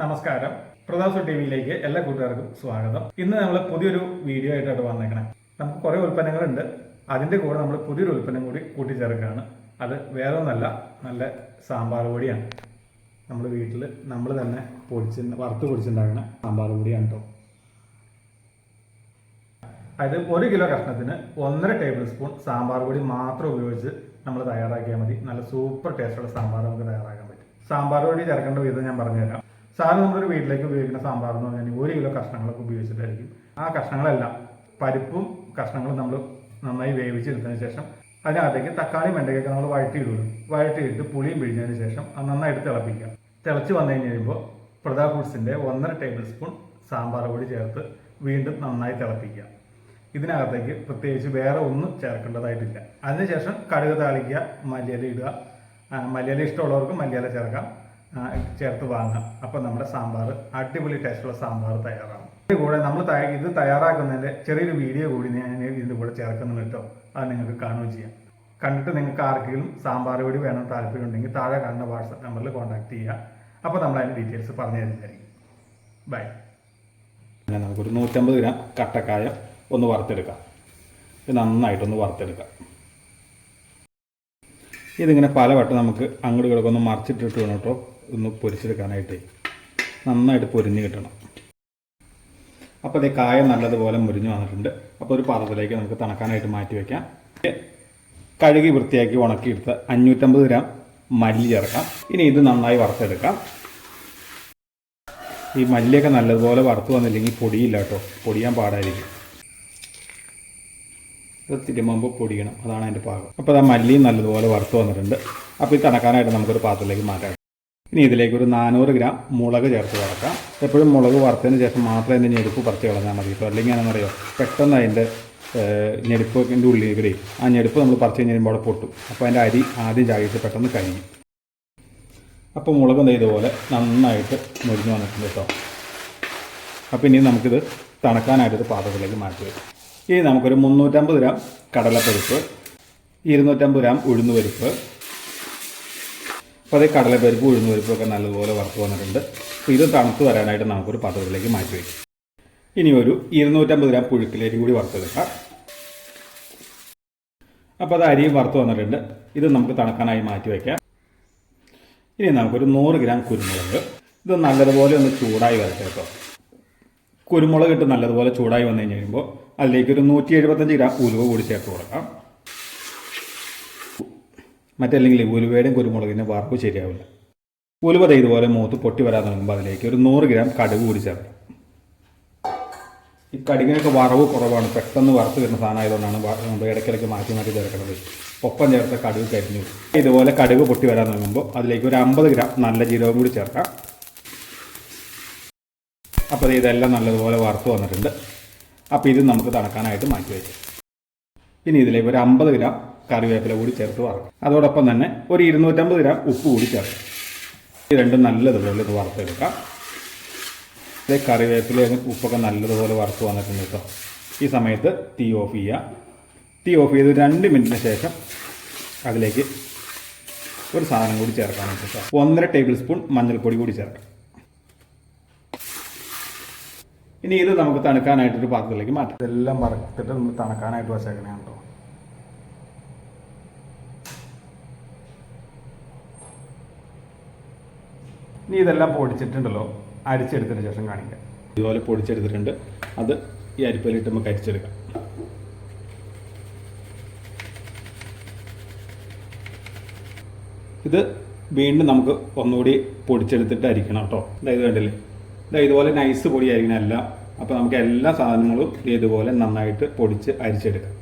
നമസ്കാരം. പ്രതാസ് ടി വിയിലേക്ക് എല്ലാ കൂട്ടുകാർക്കും സ്വാഗതം. ഇന്ന് നമ്മൾ പുതിയൊരു വീഡിയോ ആയിട്ടാണ് വന്നേക്കണേ. നമുക്ക് കുറേ ഉൽപ്പന്നങ്ങളുണ്ട്. അതിന്റെ കൂടെ നമ്മൾ പുതിയൊരു ഉൽപ്പന്നം കൂടി കൂട്ടിച്ചേർക്കുകയാണ്. അത് വേറെ ഒന്നല്ല നല്ല സാമ്പാർ പൊടിയാണ്. നമ്മൾ വീട്ടിൽ നമ്മൾ തന്നെ പൊടിച്ച് വറുത്ത് പൊടിച്ചുണ്ടാക്കുന്ന സാമ്പാർ പൊടിയാണ് കേട്ടോ അതായത് ഒരു കിലോ കഷ്ണത്തിന് ഒന്നര ടേബിൾ സ്പൂൺ സാമ്പാർ പൊടി മാത്രം ഉപയോഗിച്ച് നമ്മൾ തയ്യാറാക്കിയാൽ മതി. നല്ല സൂപ്പർ ടേസ്റ്റുള്ള സാമ്പാർ നമുക്ക് തയ്യാറാക്കാൻ പറ്റും. സാമ്പാർ പൊടി ചേർക്കേണ്ട വിധം ഞാൻ പറഞ്ഞുതരാം. സാധാരണ നമ്മളൊരു വീട്ടിലേക്ക് ഉപയോഗിക്കുന്ന സാമ്പാർ എന്ന് പറഞ്ഞാൽ ഒരു കിലോ കഷ്ണങ്ങളൊക്കെ ഉപയോഗിച്ചിട്ടായിരിക്കും. ആ കഷ്ണങ്ങളെല്ലാം പരിപ്പും കഷ്ണങ്ങളും നമ്മൾ നന്നായി വേവിച്ചെടുത്തതിന് ശേഷം അതിനകത്തേക്ക് തക്കാളി വെണ്ടയ്ക്കൊക്കെ നമ്മൾ വഴറ്റിയിടുള്ളൂ വഴറ്റിയിട്ട് പുളിയും പിഴിഞ്ഞതിന് ശേഷം അത് നന്നായിട്ട് തിളപ്പിക്കുക. തിളച്ച് വന്നു കഴിഞ്ഞ് കഴിയുമ്പോൾ പ്രതാ ഫുഡ്സിന്റെ ഒന്നര ടേബിൾ സ്പൂൺ സാമ്പാർ പൊടി ചേർത്ത് വീണ്ടും നന്നായി തിളപ്പിക്കുക. ഇതിനകത്തേക്ക് പ്രത്യേകിച്ച് വേറെ ഒന്നും ചേർക്കേണ്ടതായിട്ടില്ല. അതിനുശേഷം കടുക് താളിക്കുക മല്ലിയില ഇടുക. മല്ലിയില ഇഷ്ടമുള്ളവർക്ക് മല്ലിയില ചേർക്കാം. ചേർത്ത് വാങ്ങാം. അപ്പോൾ നമ്മുടെ സാമ്പാർ അടിപൊളി ടേസ്റ്റുള്ള സാമ്പാർ തയ്യാറാണ്. ഇതിന്റെ കൂടെ നമ്മൾ ഇത് തയ്യാറാക്കുന്നതിന്റെ ചെറിയൊരു വീഡിയോ കൂടി ഞാൻ ഇതിന്റെ കൂടെ ചേർക്കുന്നുണ്ട് കേട്ടോ. അത് നിങ്ങൾക്ക് കാണുകയും ചെയ്യാം. കണ്ടിട്ട് നിങ്ങൾക്ക് ആർക്കെങ്കിലും സാമ്പാർ പൊടി വേണം താല്പര്യം ഉണ്ടെങ്കിൽ താഴെ കാണുന്ന വാട്സപ്പ് നമ്പറിൽ കോൺടാക്ട് ചെയ്യുക. അപ്പോൾ നമ്മൾ അതിന്റെ ഡീറ്റെയിൽസ് പറഞ്ഞു തരുന്നതായിരിക്കും. ബൈ. പിന്നെ നമുക്കൊരു നൂറ്റമ്പത് ഗ്രാം കട്ടക്കായ ഒന്ന് വറുത്തെടുക്കാം. ഇത് നന്നായിട്ടൊന്ന് വറുത്തെടുക്കാം. ഇതിങ്ങനെ പലവട്ടം നമുക്ക് അങ്ങോട്ട് കിടക്കൊന്ന് മറിച്ചിട്ടിട്ട് വേണം കേട്ടോ. ഒന്ന് പൊരിച്ചെടുക്കാനായിട്ട് നന്നായിട്ട് പൊരിഞ്ഞ് കിട്ടണം. അപ്പോൾ അതേ കായ നല്ലതുപോലെ മുരിഞ്ഞ് വന്നിട്ടുണ്ട്. അപ്പോൾ ഒരു പാത്രത്തിലേക്ക് നമുക്ക് തണക്കാനായിട്ട് മാറ്റി വയ്ക്കാം കഴുകി വൃത്തിയാക്കി ഉണക്കിയെടുത്ത് അഞ്ഞൂറ്റമ്പത് ഗ്രാം മല്ലി ചേർക്കാം. ഇനി ഇത് നന്നായി വറുത്തെടുക്കാം. ഈ മല്ലിയൊക്കെ നല്ലതുപോലെ വറുത്ത് വന്നില്ലെങ്കിൽ പൊടിയില്ല കേട്ടോ. പൊടിയാൻ പാടായിരിക്കും. ഇത് തിരുമുമ്പോൾ പൊടിയണം. അതാണ് അതിന്റെ പാകം. അപ്പോൾ ആ മല്ലിയും നല്ലതുപോലെ വറുത്ത് വന്നിട്ടുണ്ട്. അപ്പോൾ ഇത് തണക്കാനായിട്ട് നമുക്കൊരു പാത്രത്തിലേക്ക് മാറ്റാം. ഇനി ഇതിലേക്ക് ഒരു നാനൂറ് ഗ്രാം മുളക് ചേർത്ത് വറക്കാം. എപ്പോഴും മുളക് വറുത്തതിന് ശേഷം മാത്രമേ അതിന്റെ ഞെടുപ്പ് പറിച്ച് കളഞ്ഞാൽ മതി കേട്ടോ. അല്ലെങ്കിൽ എന്താണെന്നറിയോ പെട്ടെന്ന് അതിന്റെ ഞെടുപ്പിന്റെ ഉള്ളിൽ കൂടി ആ ഞെടുപ്പ് നമ്മൾ പറിച്ച് കഴിഞ്ഞ് കഴിയുമ്പോൾ അവിടെ പൊട്ടും. അപ്പോൾ അതിന്റെ അരി ആദ്യം ചാടിയിട്ട് പെട്ടെന്ന് കഴിയും അപ്പോൾ മുളക് ദേ ഇതുപോലെ നന്നായിട്ട് മുരിഞ്ഞ് വന്നിട്ടുണ്ട് കേട്ടോ. അപ്പോൾ ഇനി നമുക്കിത് തണുക്കാനായിട്ട് പാത്രത്തിലേക്ക് മാറ്റി വയ്ക്കും. ഇനി നമുക്കൊരു മുന്നൂറ്റമ്പത് ഗ്രാം കടലപ്പരിപ്പ് ഇരുന്നൂറ്റമ്പത് ഗ്രാം ഉഴുന്നുപരിപ്പ് അപ്പോൾ അതേ കടലപ്പരിപ്പ് ഉഴുന്ന പരിപ്പൊക്കെ നല്ലതുപോലെ വറുത്ത് വന്നിട്ടുണ്ട്. അപ്പോൾ ഇത് തണുത്ത് വരാനായിട്ട് നമുക്കൊരു പാത്രത്തിലേക്ക് മാറ്റി വയ്ക്കും. ഇനി ഒരു ഇരുന്നൂറ്റമ്പത് ഗ്രാം പുഴുക്കിലേക്ക് കൂടി വറുത്തെടുക്കാം. അപ്പോൾ അത് അരിയും വറുത്ത് വന്നിട്ടുണ്ട്. ഇത് നമുക്ക് തണുക്കാനായി മാറ്റി വയ്ക്കാം. ഇനി നമുക്കൊരു നൂറ് ഗ്രാം കുരുമുളക്. ഇത് നല്ലതുപോലെ ഒന്ന് ചൂടായി വരട്ടെ കേട്ടോ. കുരുമുളക് ഇട്ട് നല്ലതുപോലെ ചൂടായി വന്നു കഴിഞ്ഞ് കഴിയുമ്പോൾ അതിലേക്ക് ഒരു നൂറ്റി എഴുപത്തഞ്ച് ഗ്രാം ഉലുവ കൂടി ചേർത്ത് കൊടുക്കാം. മറ്റല്ലെങ്കിൽ ഉലുവയുടെയും കുരുമുളകിന്റെ വറവ് ശരിയാവില്ല. ഉലുവ ഇതുപോലെ മൂത്ത് പൊട്ടി വരാൻ തുടങ്ങുമ്പോൾ അതിലേക്ക് ഒരു നൂറ് ഗ്രാം കടുക് കൂടി ചേർക്കാം. ഈ കടുകിനൊക്കെ വറവ് കുറവാണ്. പെട്ടെന്ന് വറുത്ത് വരുന്ന സാധനം ആയതുകൊണ്ടാണ് ഇടയ്ക്കിടയ്ക്ക് മാറ്റി മാറ്റി ചേർക്കുന്നത് ഒപ്പം ചേർത്ത കടുക് കരിഞ്ഞു. ഇതുപോലെ കടുക് പൊട്ടി വരാൻ തുടങ്ങുമ്പോൾ അതിലേക്ക് ഒരു അമ്പത് ഗ്രാം നല്ല ജീരകം കൂടി ചേർക്കാം. അപ്പോൾ ഇതെല്ലാം നല്ലതുപോലെ വറുത്ത് വന്നിട്ടുണ്ട്. അപ്പോൾ ഇത് നമുക്ക് തണുക്കാനായിട്ട് മാറ്റി വയ്ക്കാം ഇനി ഇതിലേക്ക് ഒരു അമ്പത് ഗ്രാം കറിവേപ്പില കൂടി ചേർത്ത് വറക്കും. അതോടൊപ്പം തന്നെ ഒരു ഇരുന്നൂറ്റമ്പത് ഗ്രാം ഉപ്പ് കൂടി ചേർക്കും. ഇത് രണ്ടും നല്ലതുപോലെ ഇത് വറുത്തെടുക്കാം. ഇത് കറിവേപ്പിലയും ഉപ്പൊക്കെ നല്ലതുപോലെ വറുത്ത് വന്നിട്ടുണ്ട് കേട്ടോ. ഈ സമയത്ത് തീ ഓഫ് ചെയ്യുക. തീ ഓഫ് ചെയ്ത് രണ്ട് മിനിറ്റിന് ശേഷം അതിലേക്ക് ഒരു സാധനം കൂടി ചേർക്കാനായിട്ട് കേട്ടോ. ഒന്നര ടേബിൾ സ്പൂൺ മഞ്ഞൾപ്പൊടി കൂടി ചേർക്കാം. ഇനി ഇത് നമുക്ക് തണുക്കാനായിട്ടൊരു പാത്രത്തിലേക്ക് മാറ്റാം. ഇതെല്ലാം വറുത്തിട്ട് നമ്മൾ തണുക്കാനായിട്ട് വച്ചേക്കണേ. ഇനി ഇതെല്ലാം പൊടിച്ചിട്ടുണ്ടല്ലോ. അരിച്ചെടുത്തതിന് ശേഷം കാണിക്കാം. ഇതുപോലെ പൊടിച്ചെടുത്തിട്ടുണ്ട്. അത് ഈ അരിപ്പയിലിട്ട് നമുക്ക് അരിച്ചെടുക്കാം. ഇത് വീണ്ടും നമുക്ക് ഒന്നുകൂടി പൊടിച്ചെടുത്തിട്ട് അരിക്കണം കേട്ടോ. ഇതായത് കണ്ടില്ലേ? ഇതാ ഇതുപോലെ നൈസ് പൊടിയായിരിക്കണം എല്ലാം. അപ്പോൾ നമുക്ക് എല്ലാ സാധനങ്ങളും ഇതുപോലെ നന്നായിട്ട് പൊടിച്ച് അരിച്ചെടുക്കാം.